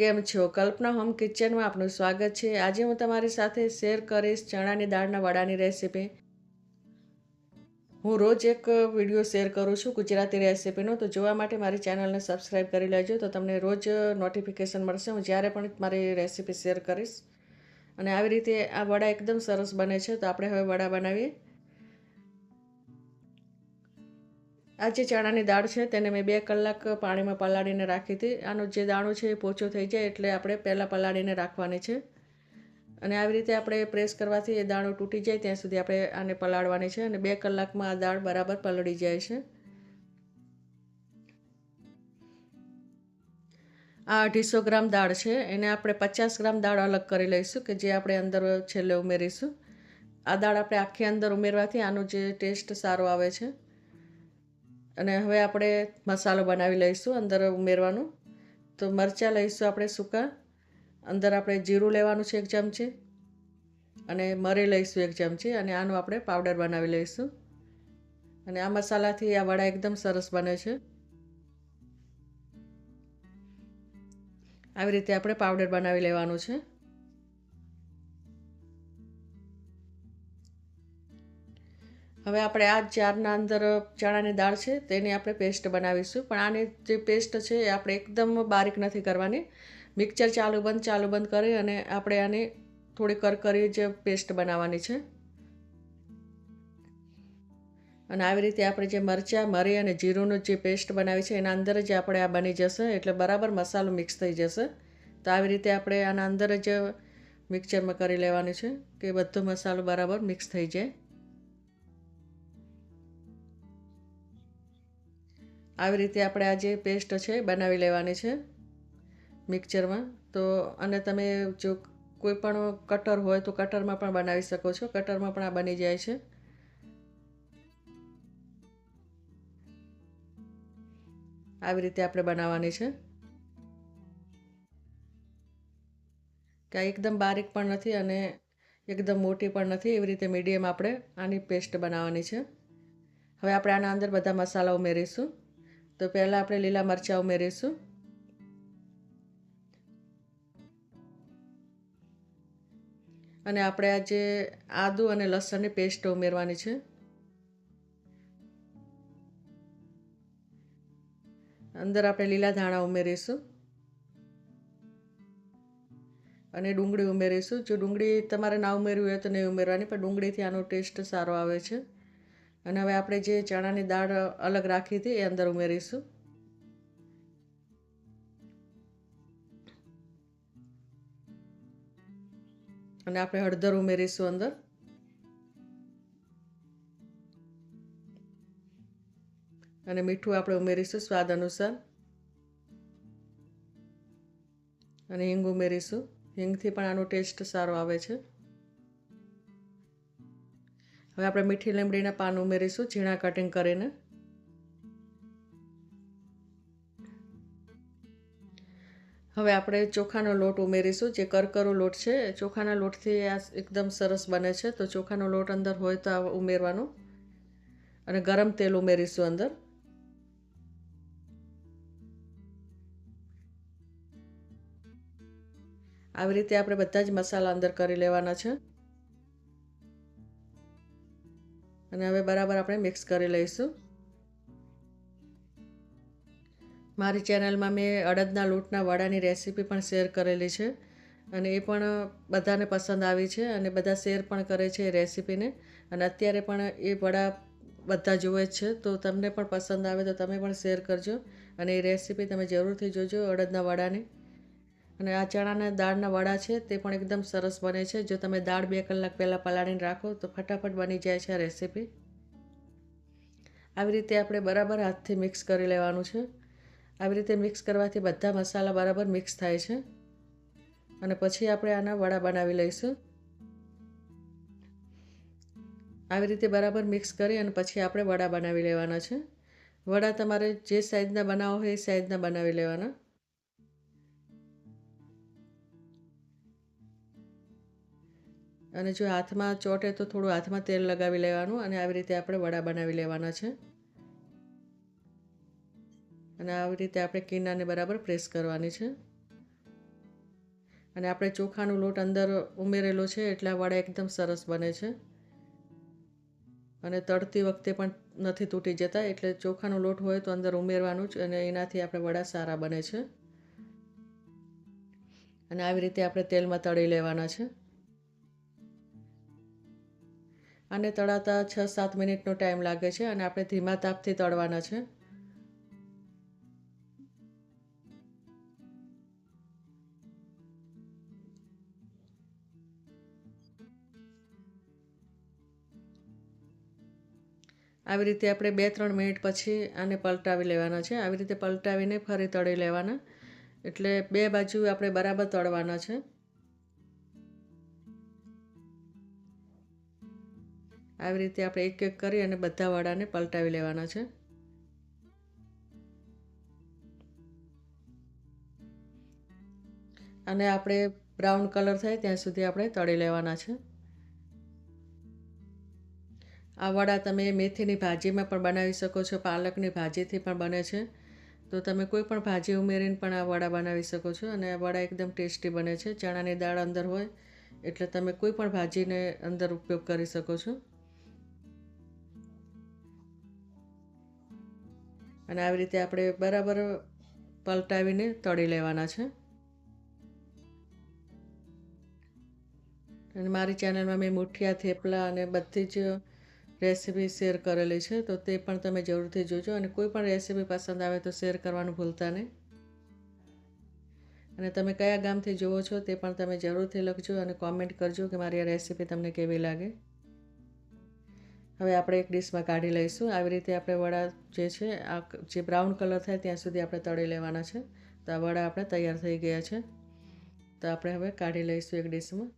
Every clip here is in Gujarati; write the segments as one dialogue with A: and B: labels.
A: કેમ છો. કલ્પના હોમ કિચનમાં આપનું સ્વાગત છે. આજે હું તમારી સાથે શેર કરીશ ચણાની દાળના વડાની રેસીપી. હું રોજ એક વીડિયો શેર કરું છું ગુજરાતી રેસીપીનો. તો જોવા માટે મારી ચેનલને સબસ્ક્રાઈબ કરી લેજો તો તમને રોજ નોટિફિકેશન મળશે. હું જ્યારે પણ મારી રેસીપી શેર કરીશ. અને આવી રીતે આ વડા એકદમ સરસ બને છે. તો આપણે હવે વડા બનાવીએ. આ જે ચણાની દાળ છે તેને મેં બે કલાક પાણીમાં પલાળીને રાખી હતી. આનો જે દાણો છે એ પોચો થઈ જાય એટલે આપણે પહેલાં પલાળીને રાખવાની છે. અને આવી રીતે આપણે પ્રેસ કરવાથી એ દાણો તૂટી જાય, ત્યાં સુધી આપણે આને પલાળવાની છે અને બે કલાકમાં આ દાળ બરાબર પલળી જાય છે. આ અઢીસો ગ્રામ દાળ છે. એને આપણે પચાસ ગ્રામ દાળ અલગ કરી લઈશું કે જે આપણે અંદર છેલ્લે ઉમેરીશું. આ દાળ આપણે આખી અંદર ઉમેરવાથી આનો જે ટેસ્ટ સારો આવે છે. અને હવે આપણે મસાલો બનાવી લઈશું અંદર ઉમેરવાનું. તો મરચાં લઈશું આપણે સૂકા. અંદર આપણે જીરું લેવાનું છે એક ચમચી. અને મરી લઈશું એક ચમચી અને આનું આપણે પાવડર બનાવી લઈશું. અને આ મસાલાથી આ વડા એકદમ સરસ બને છે. આવી રીતે આપણે પાવડર બનાવી લેવાનું છે. હવે આપણે આ ચારના અંદર ચણાની દાળ છે, તેની આપણે પેસ્ટ બનાવીશું. પણ આની જે પેસ્ટ છે એ આપણે એકદમ બારીક નથી કરવાની. મિક્સર ચાલુ બંધ ચાલુ બંધ કરી અને આપણે આને થોડી કરકરી જ પેસ્ટ બનાવવાની છે. અને આવી રીતે આપણે જે મરચાં, મરી અને જીરુંનું જે પેસ્ટ બનાવી છે, એના અંદર જ આપણે આ બની જશે. એટલે બરાબર મસાલો મિક્સ થઈ જશે. તો આવી રીતે આપણે આના અંદર જ મિક્સરમાં કરી લેવાનું છે કે બધો મસાલો બરાબર મિક્સ થઈ જાય. આવી રીતે આપણે આ જે પેસ્ટ છે બનાવી લેવાની છે મિક્સરમાં તો અને તમે જો કોઈ પણ કટર હોય તો કટરમાં પણ બનાવી શકો છો. કટરમાં પણ આ બની જાય છે. આવી રીતે આપણે બનાવવાની છે. કે એકદમ બારીક પણ નથી અને એકદમ મોટી પણ નથી. એવી રીતે મીડિયમ આપણે આની પેસ્ટ બનાવવાની છે. હવે આપણે આના અંદર બધા મસાલા ઉમેરીશું. તો પહેલાં આપણે લીલા મરચાં ઉમેરીશું. અને આપણે આજે આદુ અને લસણની પેસ્ટ ઉમેરવાની છે. અંદર આપણે લીલા ધાણા ઉમેરીશું. અને ડુંગળી ઉમેરીશું. જો ડુંગળી તમારે ના ઉમેરવી હોય તો નહીં ઉમેરવાની, પણ ડુંગળીથી આનો ટેસ્ટ સારો આવે છે. અને હવે આપણે જે ચણાની દાળ અલગ રાખી હતી એ અંદર ઉમેરીશું. અને આપણે હળદર ઉમેરીશું અંદર. અને મીઠું આપણે ઉમેરીશું સ્વાદ અનુસાર. અને હિંગ ઉમેરીશું. હિંગથી પણ આનો ટેસ્ટ સારો આવે છે. હવે આપણે મીઠી લીમડીના પાન ઉમેરીશું, ઝીણા કટિંગ કરીને. હવે આપણે ચોખાનો લોટ ઉમેરીશું, જે કરકરો લોટ છે. ચોખાના લોટથી આ એકદમ સરસ બને છે. તો ચોખાનો લોટ અંદર હોય તો ઉમેરવાનો. અને ગરમ તેલ ઉમેરીશું અંદર. આવી રીતે આપણે બધા જ મસાલા અંદર કરી લેવાના છે. અને હવે બરાબર આપણે મિક્સ કરી લઈશું. મારી ચેનલમાં મેં અડદના લોટના વડાની રેસીપી પણ શેર કરેલી છે અને એ પણ બધાને પસંદ આવી છે અને બધા શેર પણ કરે છે એ રેસીપીને. અને અત્યારે પણ એ વડા બધા જુએ છે, તો તમને પણ પસંદ આવે તો તમે પણ શેર કરજો અને એ રેસીપી તમે જરૂરથી જોજો અડદના વડાની. અને આ ચણાના દાળના વડા છે, તે પણ એકદમ સરસ બને છે. જો તમે દાળ બે કલાક પહેલાં પલાળીને રાખો, તો ફટાફટ બની જાય છે આ રેસીપી. આવી રીતે આપણે બરાબર હાથથી મિક્સ કરી લેવાનું છે. આવી રીતે મિક્સ કરવાથી બધા મસાલા બરાબર મિક્સ થાય છે. અને પછી આપણે આના વડા બનાવી લઈશું. આવી રીતે બરાબર મિક્સ કરી અને પછી આપણે વડા બનાવી લેવાના છે. વડા તમારે જે સાઇઝના બનાવો હોય એ સાઇઝના બનાવી લેવાના. અને જો હાથમાં ચોટે તો થોડું હાથમાં તેલ લગાવી લેવાનું અને આવી રીતે આપણે વડા બનાવી લેવાના છે. અને આવી રીતે આપણે કિનાને બરાબર પ્રેસ કરવાની છે. અને આપણે ચોખાનો લોટ અંદર ઉમેરેલો છે એટલે વડા એકદમ સરસ બને છે. અને તળતી વખતે પણ નથી તૂટી જતા એટલે ચોખાનો લોટ હોય તો અંદર ઉમેરવાનું જ અને એનાથી આપણે વડા સારા બને છે. અને આવી રીતે આપણે તેલમાં તળી લેવાના છે. આને તળાતા છ સાત મિનિટનો ટાઈમ લાગે છે અને આપણે ધીમા તાપથી તળવાના છે. આવી રીતે આપણે બે ત્રણ મિનિટ પછી આને પલટાવી લેવાના છે. આવી રીતે પલટાવીને ફરી તળી લેવાના. એટલે બે બાજુ આપણે બરાબર તળવાના છે. આવી રીતે આપણે એક એક કરી અને બધા વડાને પલટાવી લેવાના છે. અને આપણે બ્રાઉન કલર થાય ત્યાં સુધી આપણે તળી લેવાના છે. આ વડા તમે મેથીની ભાજીમાં પણ બનાવી શકો છો, પાલકની ભાજીથી પણ બને છે. તો તમે કોઈ પણ ભાજી ઉમેરીને પણ આ વડા બનાવી શકો છો અને આ વડા એકદમ ટેસ્ટી બને છે. ચણાની દાળ અંદર હોય એટલે તમે કોઈ પણ ભાજીને અંદર ઉપયોગ કરી શકો છો. અને આવી રીતે આપણે બરાબર પલટાવીને તળી લેવાના છે. અને મારી ચેનલમાં મેં મુઠિયા, થેપલા અને બધી જ રેસીપી શેર કરેલી છે, તો તે પણ તમે જરૂરથી જોજો અને કોઈ પણ રેસીપી પસંદ આવે તો શેર કરવાનું ભૂલતા નહીં. અને તમે કયા ગામથી જુઓ છો તે પણ તમે જરૂરથી લખજો અને કોમેન્ટ કરજો કે મારી આ રેસીપી તમને કેવી લાગે. હવે આપણે એક ડીશમાં કાઢી લઈશું. આવી રીતે આપણે વડા જે છે, આ જે બ્રાઉન કલર થાય ત્યાં સુધી આપણે તળી લેવાના છે. તો આ વડા આપણે તૈયાર થઈ ગયા છે. તો આપણે હવે કાઢી લઈશું એક ડીશમાં.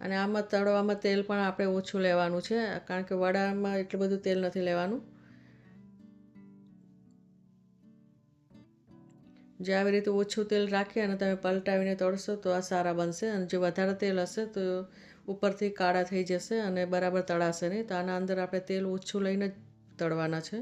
A: અને આમાં તળવામાં તેલ પણ આપણે ઓછું લેવાનું છે, કારણ કે વડામાં એટલું બધું તેલ નથી લેવાનું. જે આવી રીતે ઓછું તેલ રાખી અને તમે પલટાવીને તળશો તો આ સારા બનશે અને જો વધારે તેલ હશે તો ઉપરથી કાળા થઈ જશે અને બરાબર તળાશે નહીં. તો આના અંદર આપણે તેલ ઓછું લઈને જ તળવાના છે.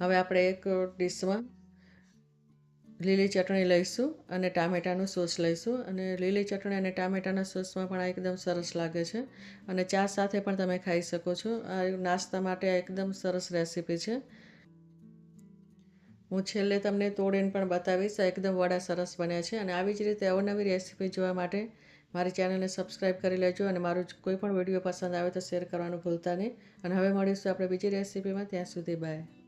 A: હવે આપણે એક ડીશમાં લીલી ચટણી લઈશું અને ટામેટાનું સોસ લઈશું. અને લીલી ચટણી અને ટામેટાના સોસમાં પણ આ એકદમ સરસ લાગે છે. અને ચા સાથે પણ તમે ખાઈ શકો છો. આ નાસ્તા માટે આ એકદમ સરસ રેસીપી છે. હું છેલ્લે તમને તોડીને પણ બતાવીશ એકદમ વડા સરસ બન્યા છે. અને આવી જ રીતે અવનવી રેસીપી જોવા માટે મારી ચેનલને સબસ્ક્રાઈબ કરી લેજો અને મારું કોઈ પણ વીડિયો પસંદ આવે તો શેર કરવાનું ભૂલતા નહીં. અને હવે મળીશું આપણે બીજી રેસીપીમાં. ત્યાં સુધી બાય.